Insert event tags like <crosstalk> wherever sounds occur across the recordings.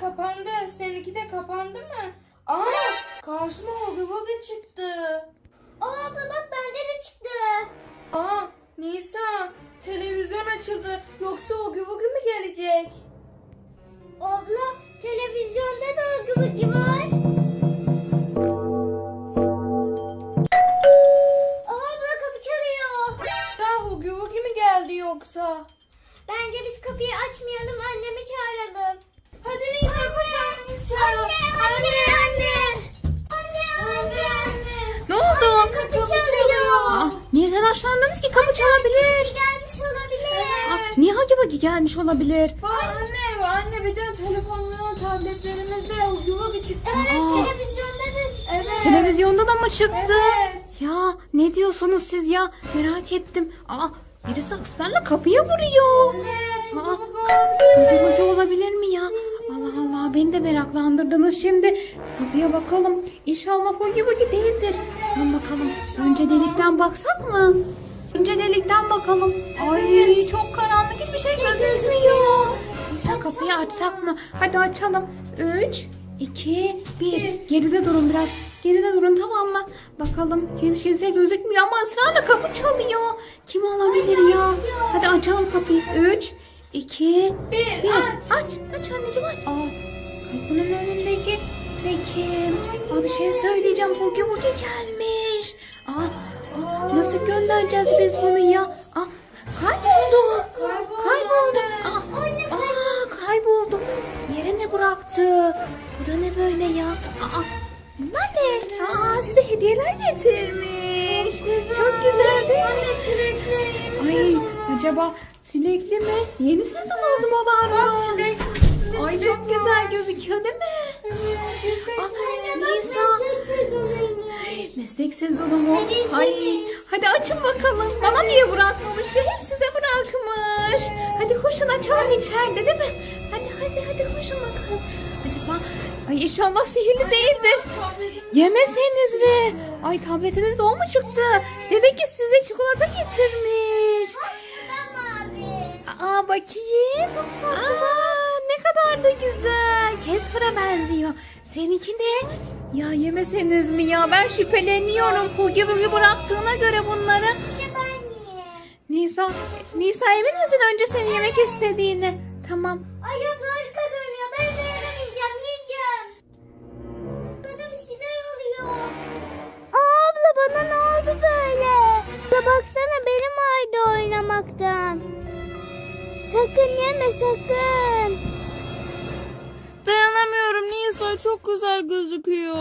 kapandı. Seninki de kapandı mı? Aa karşıma Hugi Hugi çıktı. Aa abla bak bende de çıktı. Aa Nisa televizyon açıldı. Yoksa Hugi Hugi mi gelecek? Abla televizyonda da Hugi Hugi var. Aa abla kapı çalıyor. Ya Hugi Hugi mi geldi yoksa? Bence biz kapıyı açmayalım annemi çağıralım. Hadi Nisa koş annemizi çağıralım. Anne anne. Anne anne anne. Ne oldu? Kapı Kapı çalıyor. Aa, niye telaşlandınız ki? Kapı çalabilir. Hugi gelmiş olabilir. Aa, niye acaba gelmiş olabilir? Anne anne bir de telefonlar tabletlerimizde Hugi çıktı. Evet Aa. televizyonda da çıktı. Evet. Televizyonda da mı çıktı? Evet. Ya ne diyorsunuz siz ya? Merak ettim. Aa, birisi ısrarla kapıya vuruyor. Evet. Aa. Hugi olabilir mi ya? Allah Allah beni de meraklandırdınız şimdi. Kapıya bakalım. İnşallah Hugi Hugi değildir. Hemen bakalım. Önce delikten baksak mı? Önce delikten bakalım. Ay çok karanlık hiçbir şey gözükmüyor. Neyse kapıyı açsak mı? Hadi açalım. 3, 2, 1. Geride durun biraz. Geride durun tamam mı? Bakalım kim kimse gözükmüyor ama ısrarla kapı çalıyor. Kim olabilir ya? Hadi açalım kapıyı. 3, 2, Bir, bir. aç. Aç. Aç anneciğim aç. Aa, kapının önündeki de kim? Aa, bir şey söyleyeceğim. Hugi Hugi gelmiş. Aa, aa, nasıl göndereceğiz biz bunu ya? Aa, kayboldu. Kayboldu. Aa, aa, kayboldu. Yere ne bıraktı? Bu da ne böyle ya? Aa, bunlar ne? Aa, size hediyeler getirmiş. Çok güzel değil mi? Ay, acaba çilekli mi? Yeni sezon ozmalar mı? Ay çok güzel gözüküyor değil mi? Aa, Nisa. Meslek sezonu mu? Ay, hadi açın bakalım. Bana niye bırakmamış ya? Hep size bırakmış. Hadi koşun açalım içeride değil mi? Hadi hadi hadi koşun bakalım. Acaba Ay inşallah sihirli değildir. Yemeseniz mi? Ay tabletinizde o mu çıktı? Demek ki size çikolata getirmiş. Aa bakayım. Aa ne kadar da güzel. Kesper'a benziyor. Seninki ne? Ya yemeseniz mi ya? Ben şüpheleniyorum. Hugi bugi bıraktığına göre bunları. Nisa, Nisa emin misin önce senin yemek istediğini? Tamam. Ay abla harika görünüyor. Ben dayanamayacağım. Yiyeceğim. Bana bir şeyler oluyor. Aa, abla bana ne oldu böyle? Abla baksana benim ağrıdı oynamaktan. Sakın yeme sakın. Nisa çok güzel gözüküyor.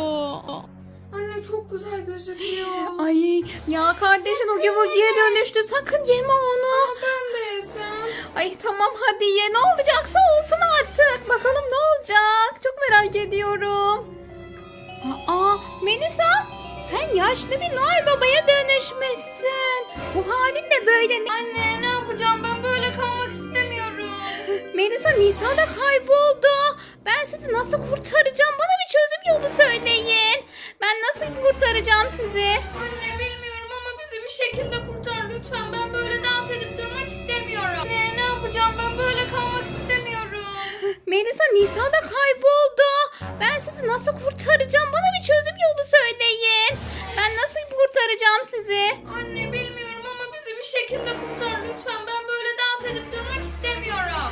Anne çok güzel gözüküyor. Ay ya kardeşin Hugi Bugi'ye dönüştü. Sakın yeme onu. Ben de yesem. Ay tamam hadi ye. Ne olacaksa olsun artık. Bakalım ne olacak. Çok merak ediyorum. Aa Melisa sen yaşlı bir Noel Baba'ya dönüşmüşsün. Bu halin de böyle mi? Anne ne yapacağım ben böyle kalmak istemiyorum. Melisa Nisa da kayboldu. Ben sizi nasıl kurtaracağım? Bana bir çözüm yolu söyleyin. Ben nasıl kurtaracağım sizi? Anne bilmiyorum ama bizi bir şekilde kurtar lütfen. Ben böyle dans edip durmak istemiyorum. Anne ne yapacağım ben böyle kalmak istemiyorum. <laughs> Melisa Nisa da kayboldu. Ben sizi nasıl kurtaracağım? Bana bir çözüm yolu söyleyin. Ben nasıl kurtaracağım sizi? Anne bilmiyorum ama bizi bir şekilde kurtar lütfen. Ben böyle dans edip durmak istemiyorum.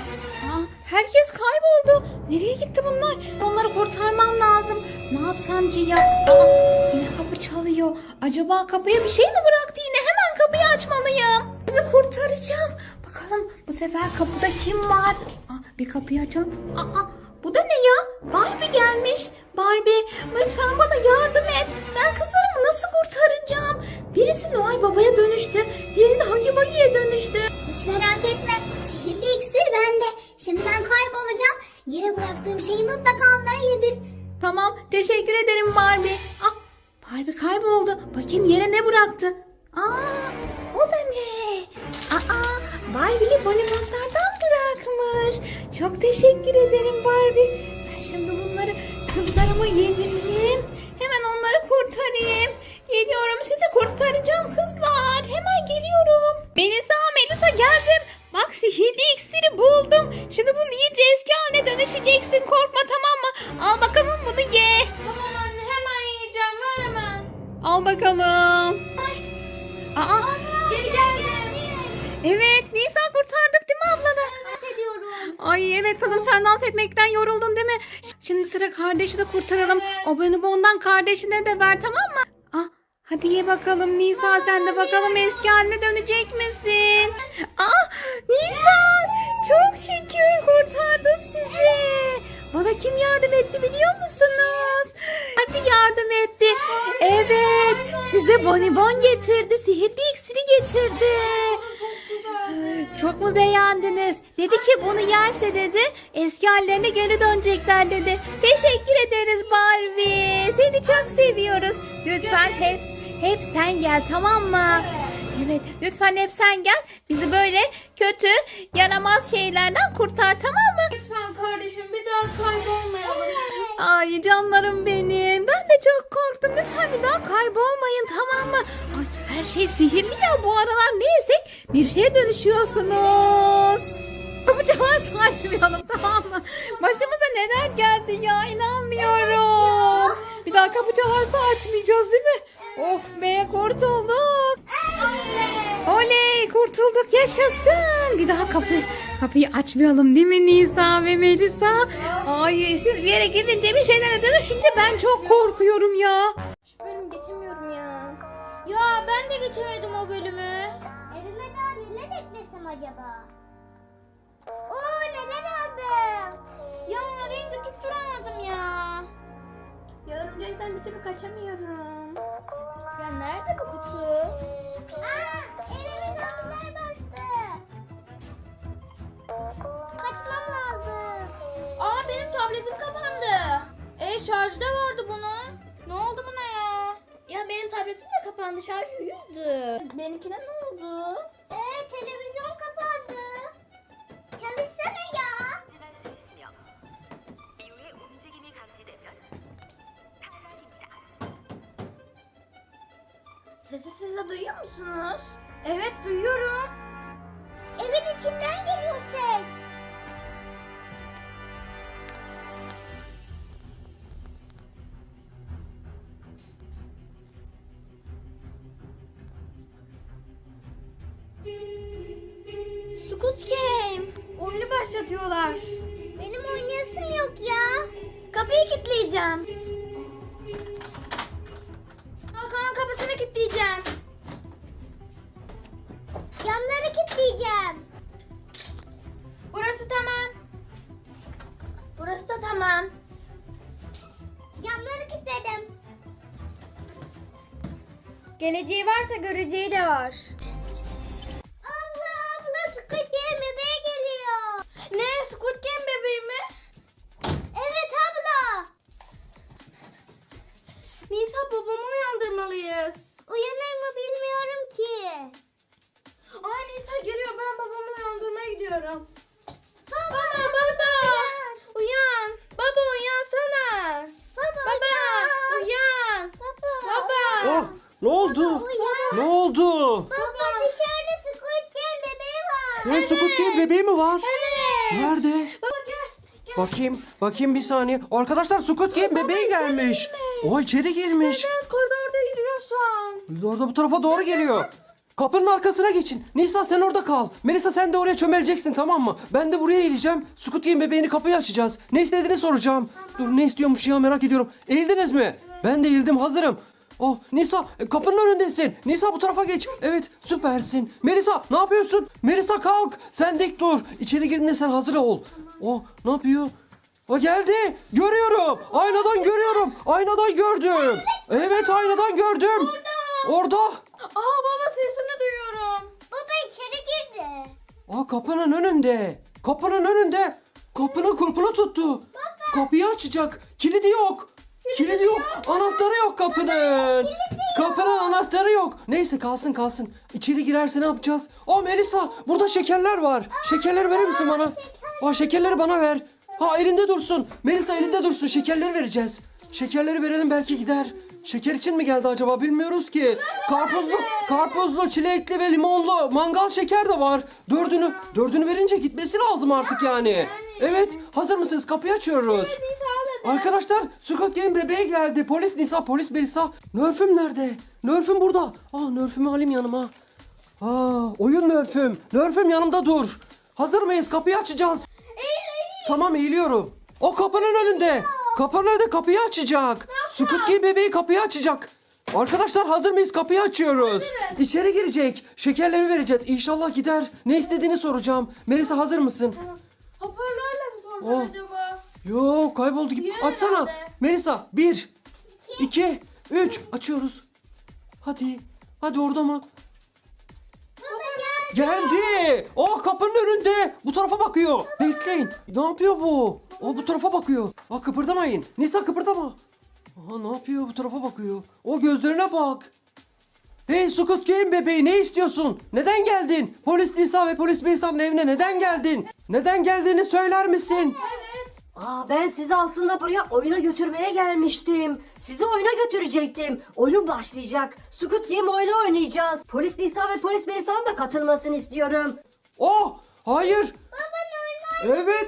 Aa, herkes kayboldu. Nereye gitti bunlar? Onları kurtarmam lazım. Ne yapsam ki ya? Aa, yine kapı çalıyor. Acaba kapıya bir şey mi bıraktı yine? Hemen kapıyı açmalıyım. Sizi kurtaracağım. Bakalım bu sefer kapıda kim var? Aa, bir kapıyı açalım. Aa, bu da ne ya? Barbie gelmiş. Barbie lütfen bana yardım et. Ben kızlarımı nasıl kurtaracağım? Birisi Noel Baba'ya dönüştü. Diğeri de Hagi Bagi'ye dönüştü. Hiç merak etme. Şeyi mutlaka onlara yedir. Tamam, teşekkür ederim Barbie. Ah, Barbie kayboldu. Bakayım yere ne bıraktı? Aa, o da ne? Aa, Barbie'yi bonibonlardan bırakmış. Çok teşekkür ederim Barbie. Ben şimdi bunları kızlarıma yedireyim. Hemen onları kurtarayım. Geliyorum, sizi kurtaracağım kızlar. Hemen geliyorum. Melisa, Melisa geldim. Bak sihirli iksiri buldum. Şimdi bunu iyice eski haline dönüşeceksin korkma tamam mı? Al bakalım bunu ye. Tamam anne hemen yiyeceğim ver hemen. Al bakalım. Aa, Geri geldi. evet Nisa kurtardık değil mi ablanı? Dans ediyorum. Ay evet kızım sen dans etmekten yoruldun değil mi? Şimdi sıra kardeşi de kurtaralım. Evet. O bölümü ondan kardeşine de ver tamam mı? Ah hadi ye bakalım Nisa sen de bakalım eski haline dönecek misin? Ah Nisa çok şükür kurtardım sizi. Bana kim yardım etti biliyor musunuz? Harbi yardım etti. Evet size bonibon getirdi. Sihirli iksiri getirdi. Çok mu beğendiniz? Dedi ki bunu yerse dedi eski hallerine geri dönecekler dedi. Teşekkür ederiz Barbie. Seni çok seviyoruz. Lütfen hep hep sen gel tamam mı? Evet lütfen hep sen gel. Bizi böyle kötü yaramaz şeylerden kurtar tamam mı? Lütfen kardeşim bir daha kaybolmayalım. Ay canlarım benim. Ben de çok korktum. Lütfen bir daha kaybolmayın tamam mı? Ay her şey sihirli ya bu aralar ne yesek bir şeye dönüşüyorsunuz. Kapıcılar saçmayalım tamam mı? Başımıza neler geldi ya inanmıyorum. Bir daha kapıcılar açmayacağız değil mi? Of be kurtulduk. Oley kurtulduk yaşasın. Bir daha kapı kapıyı açmayalım değil mi Nisa ve Melisa? Ay siz bir yere gidince bir şeylere dönüşünce ben çok korkuyorum ya. Şu bölüm geçemiyorum ya. Ya ben de geçemedim o bölümü. Evime daha neler eklesem acaba? Oo neler aldım. Ya rengi tutturamadım ya. Ya örümcekten bir türlü kaçamıyorum. Ya nerede bu kutu? Aa evime zombiler bastı. Kaçmam lazım. Aa benim tabletim kapandı. E şarjda vardı bunun. Ne oldu buna ya? Ya benim tabletim de kapandı. Şarjı yüzdü. Benimkine ne oldu? Ee televizyon kapandı. Sesi siz de duyuyor musunuz? Evet duyuyorum. Evin içinden geliyor ses. Squid Game. Oyunu başlatıyorlar. Benim oynayasım yok ya. Kapıyı kilitleyeceğim. Varsa göreceği de var. Allah abla Squid Game bebeği geliyor. Ne Squid Game bebeği mi? Evet abla. Nisa babamı uyandırmalıyız. Uyanır mı bilmiyorum ki. Aa Nisa geliyor ben babamı uyandırmaya gidiyorum. Baba baba. Uyan. Baba uyansana. Baba, baba uyan. Baba. Baba. Oh, ne oldu? Ne oldu? Baba dışarıda Squid Game bebeği var. Ne Squid Game bebeği mi var? Evet. Nerede? Baba gel. gel. Bakayım, bakayım bir saniye. Arkadaşlar Squid Game bebeği gelmiş. O içeri girmiş. Evet koridorda yürüyorsun. Orada bu tarafa doğru geliyor. Kapının arkasına geçin. Nisa sen orada kal. Melisa sen de oraya çömeleceksin tamam mı? Ben de buraya eğileceğim. Squid Game bebeğini kapıyı açacağız. Ne istediğini soracağım. Dur ne istiyormuş ya merak ediyorum. Eğildiniz mi? Ben de eğildim hazırım. Oh Nisa e, kapının önündesin. Nisa bu tarafa geç. Evet süpersin. Melisa ne yapıyorsun? Melisa kalk. Sen dik dur. İçeri girdiğinde sen hazır ol. Oh ne yapıyor? O geldi. Görüyorum. Aynadan görüyorum. Aynadan gördüm. Evet aynadan gördüm. Orada. Aa baba sesini duyuyorum. Baba içeri girdi. Aa kapının önünde. Kapının önünde. Kapının kulpunu tuttu. Kapıyı açacak. Kilidi yok. Kilidi yok. Anahtarı yok kapının. Kapının anahtarı yok. Neyse kalsın kalsın. İçeri girerse ne yapacağız? Aa Melisa burada şekerler var. Şekerleri verir misin bana? Aa şekerleri bana ver. Ha elinde dursun. Melisa elinde dursun. Şekerleri vereceğiz. Şekerleri verelim belki gider. Şeker için mi geldi acaba bilmiyoruz ki. Karpuzlu, karpuzlu, çilekli ve limonlu mangal şeker de var. Dördünü, dördünü verince gitmesi lazım artık yani. Evet hazır mısınız? Kapıyı açıyoruz. Arkadaşlar Squid Game bebeği geldi. Polis Nisa, polis Melisa. Nörfüm nerede? Nörfüm burada. Aa Nörfümü alayım yanıma. Aa oyun Nörfüm. Nörfüm yanımda dur. Hazır mıyız? Kapıyı açacağız. Tamam eğiliyorum. O kapının önünde. Kapının önünde kapıyı açacak. Squid Game bebeği kapıyı açacak. Arkadaşlar hazır mıyız? Kapıyı açıyoruz. İçeri girecek. Şekerleri vereceğiz. İnşallah gider. Ne istediğini soracağım. Melisa hazır mısın? Hoparlörle mi sordu Oh. acaba? Yok kayboldu gibi. Yürü Açsana. herhalde. Melisa bir, iki, üç. Açıyoruz. Hadi. Hadi orada mı? Geldi. Oh kapının önünde. Bu tarafa bakıyor. Bekleyin. Ne yapıyor bu? O bu tarafa bakıyor. Aa kıpırdamayın. Nisa kıpırdama. Aha ne yapıyor? Bu tarafa bakıyor. O gözlerine bak. Hey Squid Game bebeği ne istiyorsun? Neden geldin? Polis Nisa ve polis Melisa'nın evine neden geldin? Neden geldiğini söyler misin? Aa, ben sizi aslında buraya oyuna götürmeye gelmiştim. Sizi oyuna götürecektim. Oyun başlayacak. Squid Game oyunu oynayacağız. Polis Nisa ve polis Melisa'nın da katılmasını istiyorum. Oh hayır. Evet.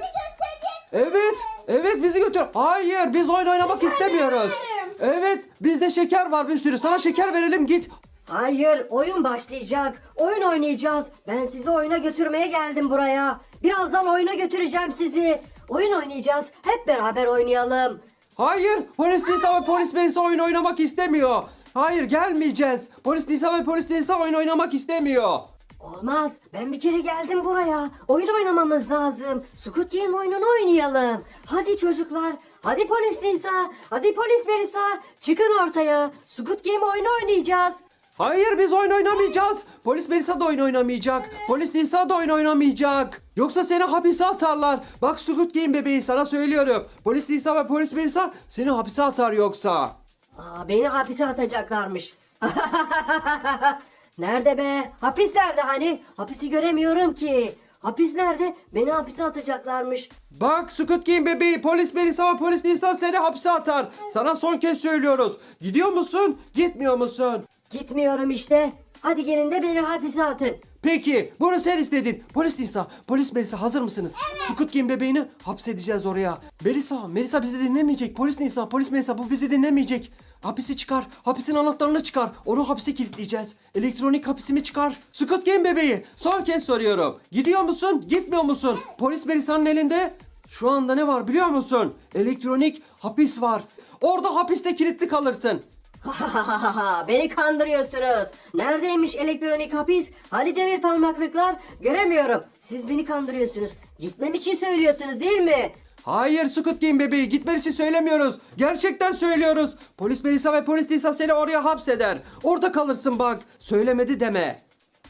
Evet. Evet bizi götür. Hayır biz oyun oynamak istemiyoruz. Evet bizde şeker var bir sürü. Sana şeker verelim git. Hayır, oyun başlayacak. Oyun oynayacağız. Ben sizi oyuna götürmeye geldim buraya. Birazdan oyuna götüreceğim sizi. Oyun oynayacağız. Hep beraber oynayalım. Hayır polis Nisa ve polis Melisa oyun oynamak istemiyor. Hayır gelmeyeceğiz. Polis Nisa ve polis Melisa oyun oynamak istemiyor. Olmaz. Ben bir kere geldim buraya. Oyun oynamamız lazım. Squid Game oyununu oynayalım. Hadi çocuklar. Hadi polis Nisa. Hadi polis Melisa. Çıkın ortaya. Squid Game oyunu oynayacağız. Hayır biz oyun oynamayacağız. Polis Melisa da oyun oynamayacak. Polis Nisa da oyun oynamayacak. Yoksa seni hapise atarlar. Bak Squid Game bebeği sana söylüyorum. Polis Nisa ve polis Melisa seni hapise atar yoksa. Aa, beni hapise atacaklarmış. <laughs> nerede be? Hapis nerede hani? Hapisi göremiyorum ki. Hapis nerede? Beni hapise atacaklarmış. Bak Squid Game bebeği polis Melisa ve polis Nisa seni hapse atar. Sana son kez söylüyoruz. Gidiyor musun? Gitmiyor musun? Gitmiyorum işte. Hadi gelin de beni hapise atın. Peki bunu sen istedin. Polis Nisa, polis Melisa hazır mısınız? Squid Game bebeğini hapsedeceğiz oraya. Melisa, Melisa bizi dinlemeyecek. Polis Nisa, polis Melisa bu bizi dinlemeyecek. Hapisi çıkar. Hapisin anahtarını çıkar. Onu hapise kilitleyeceğiz. Elektronik hapisimi çıkar. Squid Game bebeği son kez soruyorum. Gidiyor musun? Gitmiyor musun? Polis Melisa'nın elinde şu anda ne var biliyor musun? Elektronik hapis var. Orada hapiste kilitli kalırsın. <laughs> Beni kandırıyorsunuz. Neredeymiş elektronik hapis? Hadi demir parmaklıklar. Göremiyorum. Siz beni kandırıyorsunuz. Gitmem için söylüyorsunuz değil mi? Hayır Squid Game bebeği gitmen için söylemiyoruz. Gerçekten söylüyoruz. Polis Melisa ve polis Nisa seni oraya hapseder. Orada kalırsın bak. Söylemedi deme.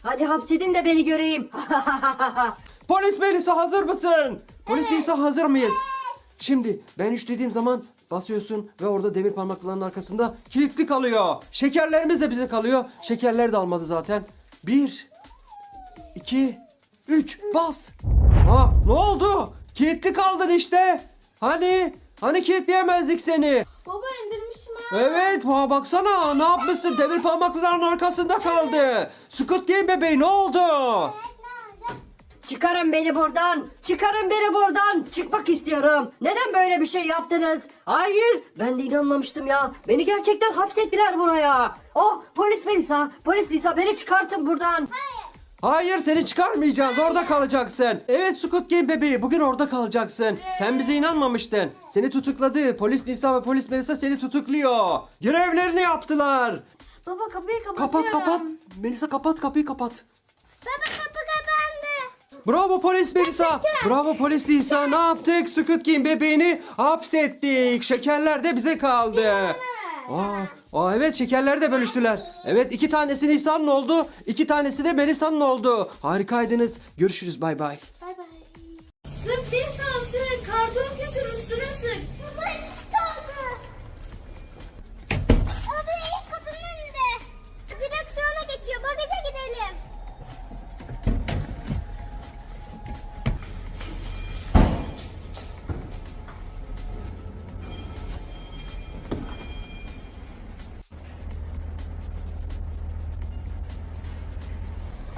Hadi hapsedin de beni göreyim. <laughs> Polis Melisa hazır mısın? Polis Nisa hazır mıyız? Şimdi ben üç dediğim zaman basıyorsun ve orada demir parmaklıların arkasında kilitli kalıyor. Şekerlerimiz de bize kalıyor. Şekerler de almadı zaten. Bir, iki, üç bas. Ha ne oldu? Kilitli kaldın işte. Hani? Hani kilitleyemezdik seni? Baba indirmişim ha. Evet ha baksana ne yapmışsın demir parmaklıların arkasında kaldı. Squid Game bebeği ne oldu? Çıkarın beni buradan. Çıkarın beni buradan. Çıkmak istiyorum. Neden böyle bir şey yaptınız? Hayır. Ben de inanmamıştım ya. Beni gerçekten hapsettiler buraya. Oh polis Melisa. Polis Lisa beni çıkartın buradan. Hayır seni çıkarmayacağız orada kalacaksın. Evet Squid Game bebeği bugün orada kalacaksın. Sen bize inanmamıştın. Seni tutukladı. Polis Nisa ve polis Melisa seni tutukluyor. Görevlerini yaptılar. Baba kapıyı kapatıyorum. Kapat kapat. Melisa kapat kapıyı kapat. Baba kapı kapandı. Bravo polis Melisa. Bravo polis Nisa. Ne yaptık? Squid Game bebeğini hapsettik. Şekerler de bize kaldı. Aa, aa, evet şekerleri de bölüştüler. Evet iki tanesi Nisa'nın oldu. iki tanesi de Melisa'nın oldu. Harikaydınız. Görüşürüz bay bay. Bay bay. Sırf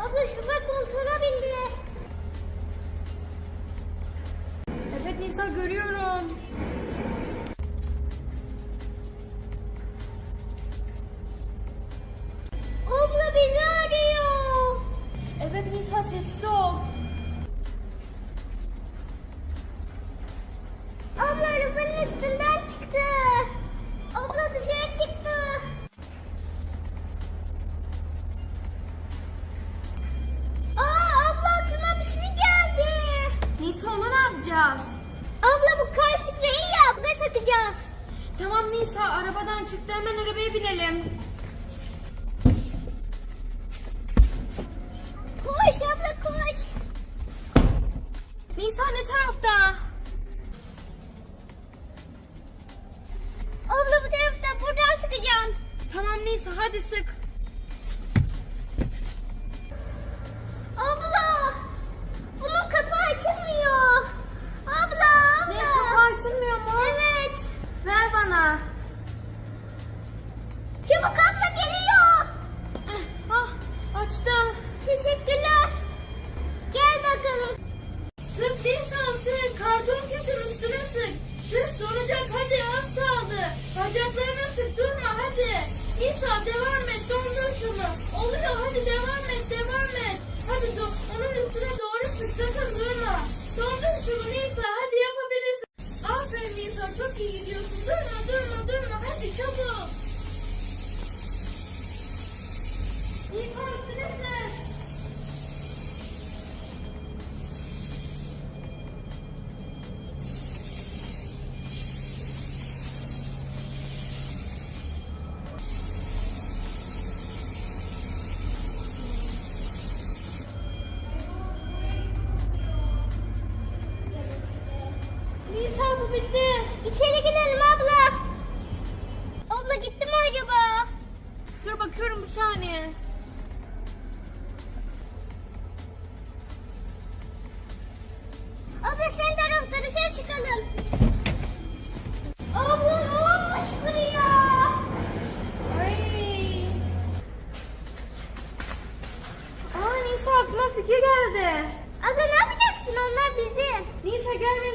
Abla şoför koltuğuna bindi. Evet Nisa görüyorum. Tamam Nisa arabadan çıktı hemen arabaya binelim. Koş abla koş. Nisa ne tarafta?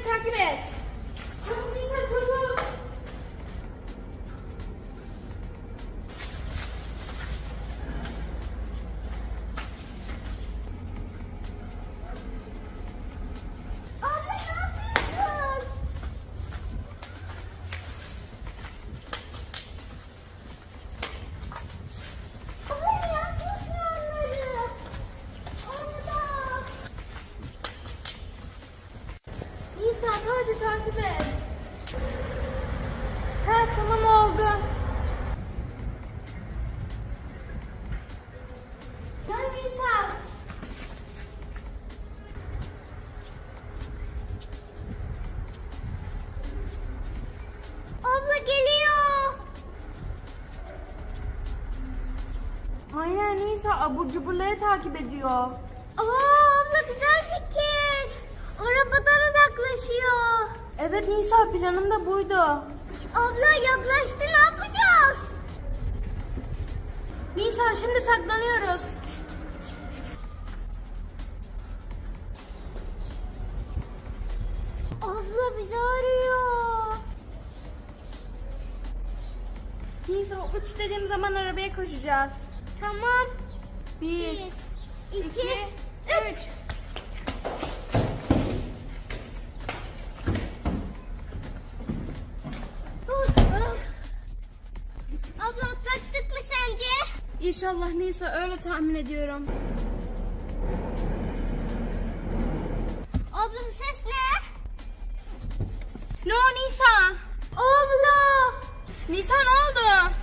attack it is. bu cuburları takip ediyor. Aa abla güzel fikir. Arabadan uzaklaşıyor. Evet Nisa planım da buydu. Abla yaklaştı ne yapacağız? Nisa şimdi saklanıyoruz. Abla bizi arıyor. Nisa uç dediğim zaman arabaya koşacağız. Tamam. Bir, iki, iki üç. Abla atlattık mı sence? İnşallah neyse öyle tahmin ediyorum. Abla ses ne? Ne o Nisa? Abla! Nisa ne oldu?